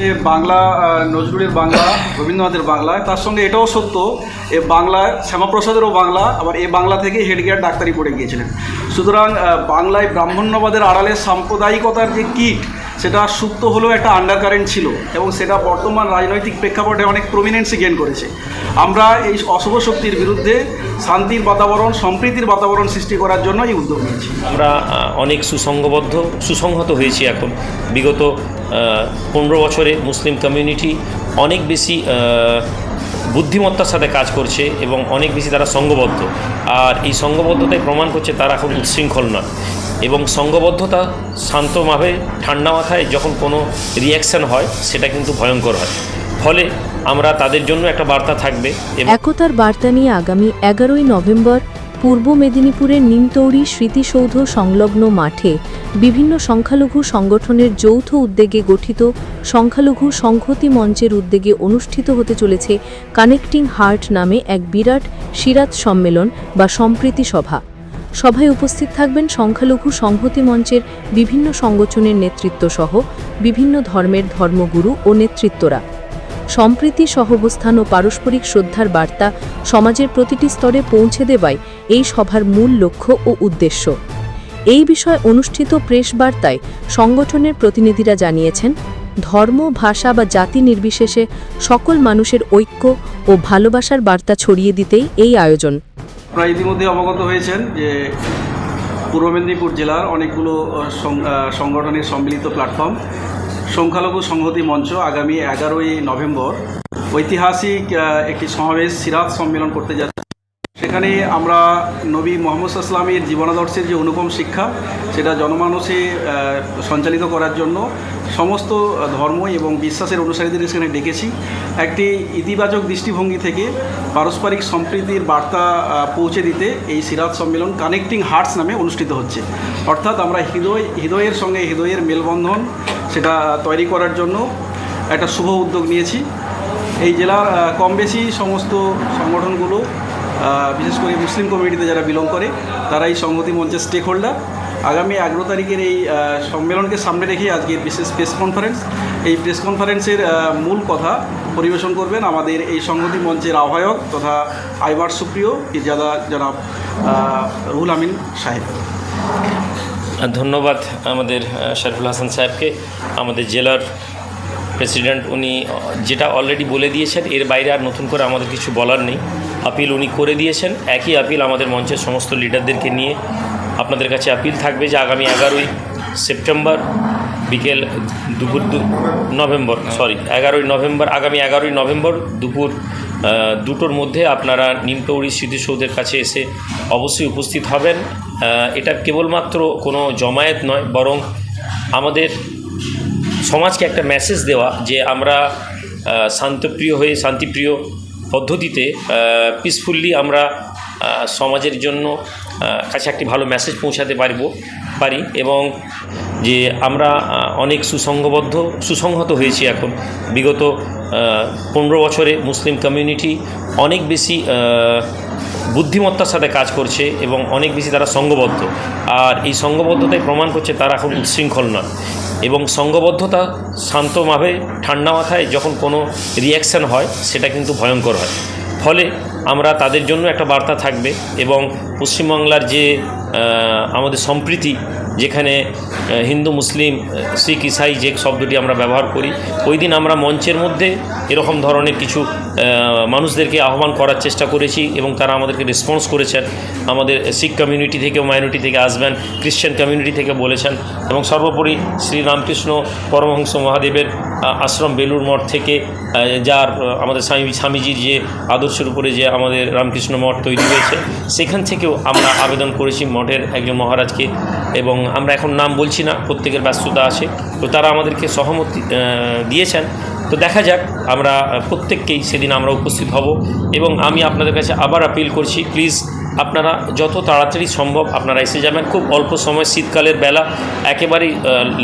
যে বাংলা নজরুলের বাংলা, রবীন্দ্রনাথের বাংলা, তার সঙ্গে এটাও সত্য, এ বাংলায় শ্যামাপ্রসাদেরও বাংলা, আবার এ বাংলা থেকে হেডগিয়ার ডাক্তারি পড়ে গিয়েছিলেন। সুতরাং বাংলায় ব্রাহ্মণ্যবাদের আড়ালে সাম্প্রদায়িকতার যে কিট, সেটা সুপ্ত হলেও একটা আন্ডারকারেন্ট ছিল এবং সেটা বর্তমান রাজনৈতিক প্রেক্ষাপটে অনেক প্রমিনেন্সি গেন করেছে। আমরা এই অশুভ শক্তির বিরুদ্ধে শান্তির বাতাবরণ, সম্প্রীতির বাতাবরণ সৃষ্টি করার জন্য এই উদ্যোগ নিয়েছি। আমরা অনেক সুসংঘবদ্ধ সুসংহত হয়েছি এখন। বিগত পনেরো বছরে মুসলিম কমিউনিটি অনেক বেশি বুদ্ধিমত্তার সাথে কাজ করছে এবং অনেক বেশি তারা সঙ্গবদ্ধ আর এই সঙ্গবদ্ধতাই প্রমাণ করছে তারা এখন উচ্ছৃঙ্খল নয়। এবং সঙ্গবদ্ধতা শান্তভাবে ঠান্ডা মাথায় যখন কোনো রিয়াকশান হয়, সেটা কিন্তু ভয়ঙ্কর হয়। ফলে আমরা তাদের জন্য একটা বার্তা থাকবে একতার বার্তা নিয়ে আগামী এগারোই নভেম্বর পূর্ব মেদিনীপুরের নিমতৌড়ি স্মৃতিসৌধ সংলগ্ন মাঠে বিভিন্ন সংখ্যালঘু সংগঠনের যৌথ উদ্যোগে গঠিত সংখ্যালঘু সংহতি মঞ্চের উদ্যোগে অনুষ্ঠিত হতে চলেছে কানেক্টিং হার্ট নামে এক বিরাট সিরাত সম্মেলন বা সম্প্রীতি সভা। সভায় উপস্থিত থাকবেন সংখ্যালঘু সংহতি মঞ্চের বিভিন্ন সংগঠনের নেতৃত্ব সহ বিভিন্ন ধর্মের ধর্মগুরু ও নেতৃত্বরা। সম্প্রীতি সহবস্থান ও পারস্পরিক শ্রদ্ধার বার্তা সমাজের প্রতিটি স্তরে পৌঁছে দেওয়াই এই সভার মূল লক্ষ্য ও উদ্দেশ্য। এই বিষয়ে অনুষ্ঠিত প্রেস বার্তায় সংগঠনের প্রতিনিধিরা জানিয়েছেন, ধর্ম, ভাষা বা জাতি নির্বিশেষে সকল মানুষের ঐক্য ও ভালোবাসার বার্তা ছড়িয়ে দিতেই এই আয়োজন। ইতিমধ্যে অবগত হয়েছেন যে পূর্ব মেদিনীপুর জেলার অনেকগুলো সংগঠনের সম্মিলিত প্ল্যাটফর্ম সংখ্যালঘু সংহতি মঞ্চ আগামী এগারোই নভেম্বর ঐতিহাসিক একটি সমাবেশ সিরাত সম্মেলন করতে যাচ্ছে। সেখানে আমরা নবী মোহাম্মদ ইসলামের জীবনাদর্শের যে অনুপম শিক্ষা, সেটা জনমানসে সঞ্চালিত করার জন্য সমস্ত ধর্ম এবং বিশ্বাসের অনুসারীদের সেখানে ডেকেছি। একটি ইতিবাচক দৃষ্টিভঙ্গি থেকে পারস্পরিক সম্প্রীতির বার্তা পৌঁছে দিতে এই সিরাত সম্মেলন কানেক্টিং হার্টস নামে অনুষ্ঠিত হচ্ছে। অর্থাৎ আমরা হৃদয়, হৃদয়ের সঙ্গে হৃদয়ের মেলবন্ধন সেটা তৈরি করার জন্য একটা শুভ উদ্যোগ নিয়েছি। এই জেলার কম বেশি সমস্ত সংগঠনগুলো বিশেষ করে মুসলিম কমিউনিটিতে যারা বিলং করে তারা এই সংহতি মঞ্চের স্টেক হোল্ডার আগামী এগারো তারিখের এই সম্মেলনকে সামনে রেখে আজকের বিশেষ প্রেস কনফারেন্স এই প্রেস কনফারেন্সের মূল কথা পরিবেশন করবেন আমাদের এই সংহতি মঞ্চের আহ্বায়ক তথা আইবার সুপ্রিয় ইজাদা জনাব রুহুল আমিন সাহেব। ধন্যবাদ। আমাদের শরফুল হাসান সাহেবকে। আমাদের জেলার প্রেসিডেন্ট উনি যেটা অলরেডি বলে দিয়েছেন, এর বাইরে আর নতুন করে আমাদের কিছু বলার নেই। আপিল উনি করে দিয়েছেন। একই আপিল আমাদের মঞ্চের সমস্ত লিডারদেরকে নিয়ে। আপনাদের কাছে আপিল থাকবে যে আগামী এগারোই সেপ্টেম্বর বিকেল দুপুর দু নভেম্বর সরি এগারোই নভেম্বর, আগামী এগারোই নভেম্বর দুপুর দুটোর মধ্যে আপনারা নিমতৌড়ি স্মৃতিসৌধের কাছে এসে অবশ্যই উপস্থিত হবেন। এটা কেবলমাত্র কোনো জমায়েত নয়, বরং আমাদের সমাজকে একটা মেসেজ দেওয়া যে আমরা শান্তপ্রিয় হয়ে, শান্তিপ্রিয় পদ্ধতিতে পিসফুল্লি আমরা সমাজের জন্য কাছে একটি ভালো মেসেজ পৌঁছাতে পারব, পারি এবং যে আমরা অনেক সুসংঘবদ্ধ, সুসংহত হয়েছি এখন। বিগত পনেরো বছরে মুসলিম কমিউনিটি অনেক বেশি বুদ্ধিমত্তার সাথে কাজ করছে এবং অনেক বেশি তারা সঙ্গবদ্ধ আর এই সঙ্গবদ্ধতাই প্রমাণ করছে তারা এখন উচ্ছৃঙ্খল নয়। এবং সঙ্গবদ্ধতা শান্তভাবে ঠান্ডা মাথায় যখন কোনো রিয়াকশান হয়, সেটা কিন্তু ভয়ঙ্কর হয়। ফলে আমরা তাদের জন্য একটা বার্তা থাকবে এবং পশ্চিমবাংলার যে আমাদের সম্প্রীতি যেখানে হিন্দু, মুসলিম শিখ, ইসাই যে শব্দটি আমরা ব্যবহার করি, ওই দিন আমরা মঞ্চের মধ্যে এরকম ধরনের কিছু মানুষদেরকে আহ্বান করার চেষ্টা করেছি এবং তারা আমাদেরকে রেসপন্স করেছেন। আমাদের শিখ কমিউনিটি থেকেও মাইনরিটি থেকে আসবেন খ্রিশ্চান কমিউনিটি থেকে বলেছেন এবং সর্বোপরি শ্রী রামকৃষ্ণ পরমহংস মহাদেবের আশ্রম বেলুর মঠ থেকে যার আমাদের স্বামী, স্বামীজির যে আদর্শের উপরে যে আমাদের রামকৃষ্ণ মঠ তৈরি হয়েছে, সেখান থেকেও আমরা আবেদন করেছি মঠের একজন মহারাজকে এবং আমরা এখন নাম বলছি না, প্রত্যেকের ব্যস্ততা আছে। তো তারা আমাদেরকে সহমতি দিয়েছেন। তো দেখা যাক, আমরা প্রত্যেককেই সেদিন আমরা উপস্থিত হব এবং আমি আপনাদের কাছে আবার আপিল করছি, প্লিজ আপনারা যত তাড়াতাড়ি সম্ভব আপনারা এসে যাবেন। খুব অল্প সময়, শীতকালের বেলা, একেবারেই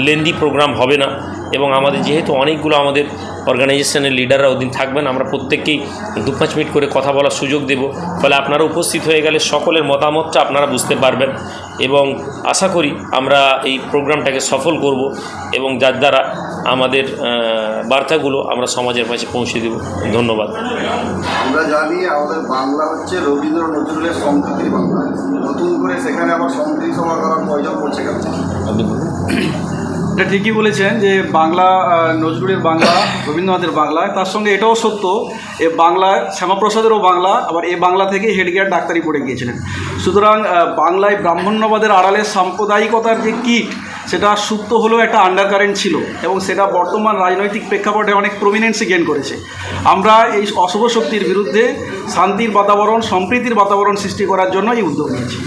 লেন্দি প্রোগ্রাম হবে না এবং আমাদের যেহেতু অনেকগুলো আমাদের অর্গানাইজেশনের লিডাররা ওদিন থাকবেন, আমরা প্রত্যেককেই দু পাঁচ মিনিট করে কথা বলার সুযোগ দেব। ফলে আপনারা উপস্থিত হয়ে গেলে সকলের মতামতটা আপনারা বুঝতে পারবেন। এবং আশা করি আমরা এই প্রোগ্রামটাকে সফল করব এবং যার দ্বারা আমাদের বার্তাগুলো আমরা সমাজের কাছে পৌঁছে দেব। ধন্যবাদ। আমরা জানি আমাদের বাংলা হচ্ছে রবীন্দ্র নজরুলের সম্প্রীতির বাংলা। নতুন করে সেখানে আবার সংস্কৃতি সভা করার প্রয়োজন পড়ছে কেন। এটা ঠিকই বলেছেন যে বাংলা নজরুলের বাংলা রবীন্দ্রনাথের বাংলা, তার সঙ্গে এটাও সত্য, এ বাংলা, শ্যামাপ্রসাদেরও বাংলা, আবার এই বাংলা থেকে হেডগেয়ার ডাক্তারি পড়ে গিয়েছিলেন। সুতরাং বাংলায় ব্রাহ্মণ্যবাদের আড়ালে সাম্প্রদায়িকতার যে কিট, সেটা সুপ্ত হলেও একটা আন্ডার কারেন্ট ছিল এবং সেটা বর্তমান রাজনৈতিক প্রেক্ষাপটে অনেক প্রমিনেন্সি গেন করেছে। আমরা এই অশুভ শক্তির বিরুদ্ধে শান্তির বাতাবরণ, সম্প্রীতির বাতাবরণ সৃষ্টি করার জন্য এই উদ্যোগ নিয়েছি।